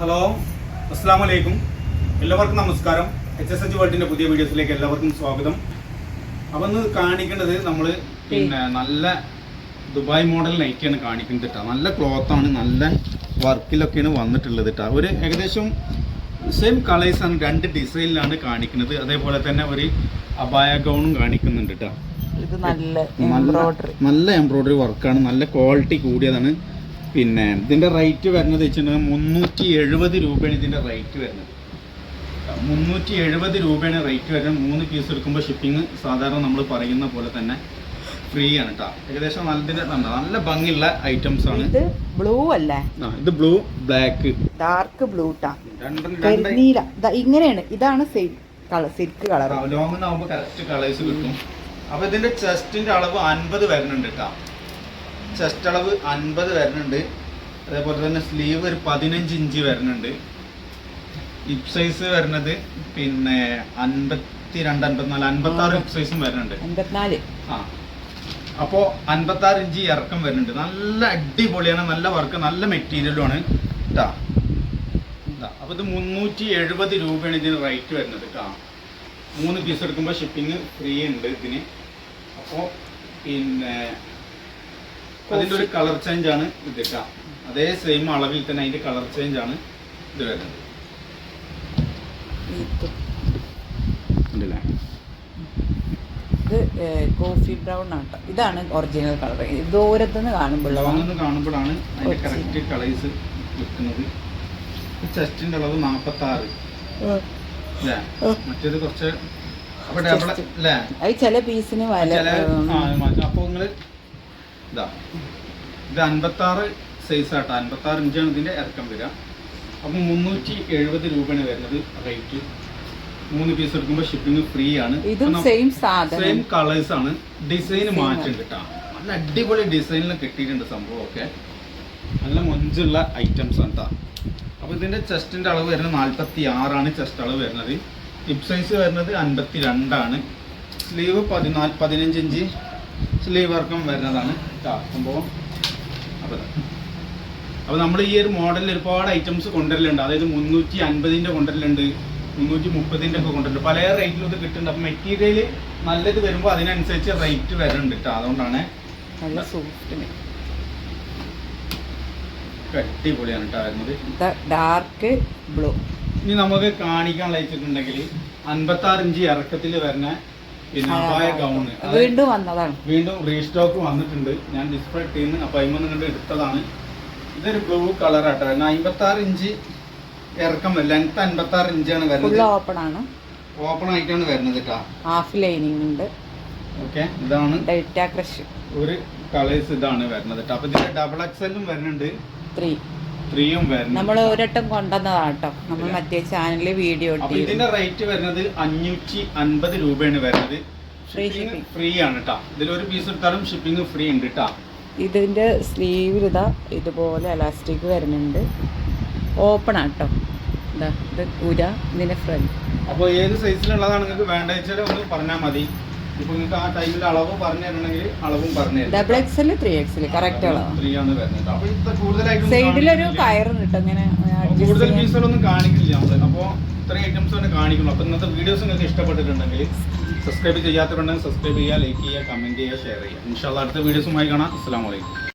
Hello അസ്സാം വലൈക്കും എല്ലാവർക്കും നമസ്കാരം. എച്ച് എസ് എച്ച് വേൾഡിന്റെ പുതിയ വീഡിയോസിലേക്ക് എല്ലാവർക്കും സ്വാഗതം. അപ്പം ഇന്ന് കാണിക്കേണ്ടത് നമ്മൾ പിന്നെ നല്ല ദുബായ് മോഡൽ നൈറ്റിയാണ് കാണിക്കുന്നത് കേട്ടോ നല്ല ക്ലോത്ത് ആണ് നല്ല വർക്കിലൊക്കെയാണ് വന്നിട്ടുള്ളത് കേട്ടോ ഒരു ഏകദേശം സെയിം കളേഴ്സ് ആണ് രണ്ട് ഡിസൈനിലാണ് കാണിക്കുന്നത്. അതേപോലെ തന്നെ ഒരു അബായ ഗൗണും കാണിക്കുന്നുണ്ട് കേട്ടോ ഇത് നല്ല നല്ല എംബ്രോയിഡറി വർക്കാണ് നല്ല ക്വാളിറ്റി കൂടിയതാണ്. പിന്നെ ഇതിന്റെ റേറ്റ് വരുന്നത് വെച്ചിട്ടുണ്ടെങ്കിൽ മുന്നൂറ്റി എഴുപത് രൂപയാണ് ഇതിന്റെ റേറ്റ് വരുന്നത്. മുന്നൂറ്റി എഴുപത് രൂപയാണ് റേറ്റ് വരുന്നത്. മൂന്ന് പീസ് എടുക്കുമ്പോൾ ഷിപ്പിംഗ് സാധാരണ നമ്മൾ പറയുന്ന പോലെ തന്നെ ഫ്രീ ആണ് കേട്ടോ ഏകദേശം നല്ല കണ്ടോ, നല്ല ഭംഗിയുള്ള ഐറ്റംസ് ആണ്. ഇത് ബ്ലൂ അല്ലേ? ഇത് ബ്ലൂ ബ്ലാക്ക് ഡാർക്ക് ബ്ലൂ ട്ടാ. ദാ ഇങ്ങനെയാണ്. ഇതാണ് കളർ സിൽക്ക് കളർ ലോങ് ആകുമ്പോൾ കറക്റ്റ് കളേഴ്സ് കിട്ടും. അപ്പൊ ഇതിന്റെ ചെസ്റ്റിന്റെ അളവ് അൻപത് വരുന്നുണ്ട് കേട്ടോ ചെസ്റ്റ് അളവ് അൻപത് വരുന്നുണ്ട് അതേപോലെ തന്നെ സ്ലീവ് ഒരു പതിനഞ്ച് ഇഞ്ച് വരുന്നുണ്ട് ഹിപ് സൈസ് വരുന്നത് പിന്നെ അൻപത്തി രണ്ട് അൻപത്തിനാല് അൻപത്തി ആറ് ഹിപ് സൈസും വരുന്നുണ്ട് അൻപത്തിനാല്. ആ. അപ്പോൾ അൻപത്തി ആറ് ഇഞ്ച് ഇറക്കം വരുന്നുണ്ട് നല്ല അടിപൊളിയാണ് നല്ല വർക്ക് നല്ല മെറ്റീരിയലും ആണ്. കേട്ടാ അപ്പോൾ ഇത് മുന്നൂറ്റി എഴുപത് രൂപയാണ് ഇതിന് റേറ്റ് വരുന്നത് കേട്ടോ മൂന്ന് പീസ് എടുക്കുമ്പോൾ ഷിപ്പിംഗ് ഫ്രീ ഉണ്ട് ഇതിന്. അപ്പോൾ പിന്നെ അതിന്റെ ഒരു കളർ ചേഞ്ച് ആണ് ഇത് അതേ സെയിം അളവിൽ തന്നെ അതിന്റെ കളർ ചേഞ്ച് ആണ് ഇത് വരുന്നത്. ഇത് ഇത് കോഫി ബ്രൗൺ ആട്ടോ ഇതാണ് ഒറിജിനൽ കളർ ദൂരത്തുനിന്ന് കാണുമ്പോൾ ലോങ്ങെന്ന് കാണുമ്പോഴാണ് അതിന്റെ. കറക്റ്റ് കളേഴ്സ് വെക്കുന്നത് ചെസ്റ്റിന്റെ അളവ് നാൽപ്പത്തി ആറ് മറ്റേത് കുറച്ച് ചില പീസിന് വില ചില അപ്പൊ നിങ്ങൾ ഇതാ. ഇത് അൻപത്തി ആറ് സൈസ് ആട്ടോ. അൻപത്തി ആറ് ഇഞ്ചാണ് ഇതിന്റെ ഇറക്കം വരിക. അപ്പൊ മുന്നൂറ്റി എഴുപത് രൂപയാണ് വരുന്നത് റേറ്റ് മൂന്ന് പീസ് എടുക്കുമ്പോൾ ഷിപ്പിംഗ് ഫ്രീ ആണ്. സെയിം കളേഴ്സ് ആണ്. ഡിസൈൻ മാറ്റം കിട്ടാം നല്ല അടിപൊളി ഡിസൈനിൽ കിട്ടിയിട്ടുണ്ട് സംഭവം ഒക്കെ നല്ല മൊഞ്ചുള്ള ഐറ്റംസ് ആണ് കേട്ടോ അപ്പോൾ ഇതിന്റെ ചെസ്റ്റിന്റെ അളവ് വരുന്നത് നാൽപ്പത്തി ആറാണ് ചെസ്റ്റ് അളവ് വരുന്നത്. ഹിപ് സൈസ് വരുന്നത് അൻപത്തി രണ്ടാണ് സ്ലീവ് പതിനാല് പതിനഞ്ച് ഇഞ്ച് സ്ലീവ് വർക്കും വരുന്നതാണ് കേട്ടോ സംഭവം. അപ്പോൾ അപ്പോൾ നമ്മൾ ഈ ഒരു മോഡലിൽ ഒരുപാട് ഐറ്റംസ് കൊണ്ടുവരലുണ്ട്. അതായത് മുന്നൂറ്റി അൻപതിന്റെ കൊണ്ടുവരലുണ്ട് മുന്നൂറ്റി മുപ്പതിന്റെ ഒക്കെ കൊണ്ടുവരുന്നുണ്ട് പല റേറ്റിലും ഇത് കിട്ടുന്നുണ്ട്. അപ്പം മെറ്റീരിയൽ നല്ലത് വരുമ്പോൾ അതിനനുസരിച്ച് റേറ്റ് വരുന്നുണ്ട് കേട്ടോ അതുകൊണ്ടാണ്. നല്ല സോഫ്റ്റ് അടിപൊളിയാണ് കേട്ടോ വരുന്നത്. Dark blue. ഇനി നമുക്ക് കാണിക്കാൻ വെച്ചിട്ടുണ്ടെങ്കിൽ അൻപത്തി ആറ് ഇഞ്ച് ഇറക്കത്തിൽ വരുന്ന പിന്നെ അപായ ഗൗണ് വീണ്ടും വന്നതാണ്. വീണ്ടും റീസ്റ്റോക്ക് വന്നിട്ടുണ്ട്. ഞാൻ ഡിസ്പ്ലേ ടീമിന് അപ്പം അതിമൊന്നും കണ്ട് എടുത്തതാണ്. ഇതൊരു ബ്ലൂ കളർ ആട്ടോ. അമ്പത്തി ആറ് ഇഞ്ച് ഇറക്കം ലെങ്ത് അൻപത്തി ആറ് ഇഞ്ചാണ് ആണ് വരുന്നത്. ഓപ്പൺ ആണ്. ഓപ്പൺ ആയിട്ടാണ് വരുന്നത് കേട്ടോ ഹാഫ് ലൈനിങ് ഉണ്ട്. ഓക്കെ ഇതാണ് ഡെൽറ്റ ക്രഷ് ഒരു കളേഴ്സ് ഇതാണ് വരുന്നത് കേട്ടോ അപ്പൊ ഇതിന്റെ ഡബിൾ എക്സലും വരുന്നുണ്ട്. ത്രീ ത്രീയും നമ്മൾ ഒരട്ടം കൊണ്ടുവന്നതാട്ടോ നമ്മൾ മറ്റേ ചാനലിൽ വീഡിയോ ഇതിന്റെ റേറ്റ് വരുന്നത് അഞ്ഞൂറ്റി അൻപത് രൂപയാണ് വരുന്നത്. ഷിപ്പിംഗ് ഫ്രീ ആണ് കേട്ടോ ഒരു പീസ് എടുത്താലും ഷിപ്പിംഗ് ഫ്രീ ഉണ്ട് കേട്ടോ ഇതിന്റെ സ്ലീവ് ഇതാ ഇതുപോലെ എലാസ്റ്റിക് വരുന്നുണ്ട്. ഓപ്പൺ ആട്ടോ ഇതാ ഇത് ഉര ഇതിന്റെ ഫ്രണ്ട് അപ്പോൾ ഏത് സൈസിലുള്ളതാണ് നിങ്ങൾക്ക് വേണ്ട വെച്ചാൽ ഒന്ന് പറഞ്ഞാൽ മതി. ഇപ്പൊ നിങ്ങൾക്ക് ആ ടൈമിൽ അളവ് പറഞ്ഞു തരണമെങ്കിൽ അളവും പറഞ്ഞു തരും. Double XL three XL correct അളവാ. Three ആണ് വരുന്നത് അപ്പൊ ഇത് കൂടുതലായിട്ട് സൈഡിലൊരു. കയറും കിട്ടും ഇങ്ങനെ കൂടുതൽ. പീസുകളൊന്നും കാണിക്കില്ല നമ്മൾ. അപ്പോൾ ഇത്രയും ഐറ്റംസ് ആണ് കാണിക്കുന്നു അപ്പോൾ ഇന്നത്തെ വീഡിയോസ് നിങ്ങൾക്ക് ഇഷ്ടപ്പെട്ടിട്ടുണ്ടെങ്കിൽ സബ്സ്ക്രൈബ് ചെയ്യാത്തവരുണ്ടെങ്കിൽ സബ്സ്ക്രൈബ് ചെയ്യുക ലൈക്ക് ചെയ്യുക കമന്റ് ചെയ്യുക ഷെയർ ചെയ്യുക. ഇൻഷാല്ല അടുത്ത വീഡിയോസുമായി കാണാം. അസ്സാം വലൈക്കും